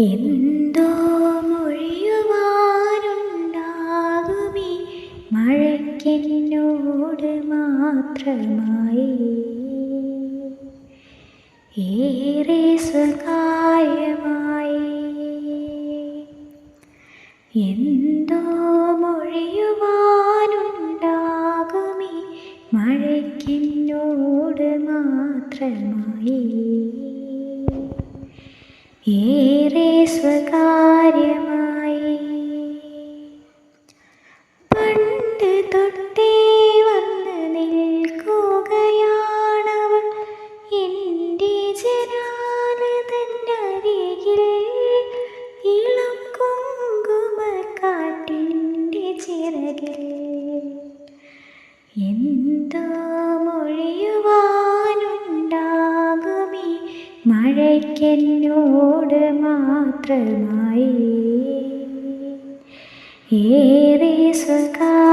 എന്തോ മൊഴിയുവാനുണ്ടാകുമീ മഴയ്ക്കെന്നോട് മാത്രമായി. ഏറെ സ്വകാര്യമായി. എന്തോ മൊഴിയുവാനുണ്ടാകുമീ മഴയ്ക്കെന്നോട് മാത്രമായി. ഏറെ സ്വകാര്യമായി. പണ്ട് തൊട്ടേ വന്ന് നിൽക്കുകയാണവൾ. എന്റെ ജനാലതന്നരികിൽ ഇളം കുങ്കുമക്കാറ്റിന്റെ ചിറകിൽ. എന്താ മൊഴിയുവാനുണ്ടാകുമീ മഴയ്ക്കെന്നോട് മാത്രമായി. ഏറെ സ്വകാര്യമായി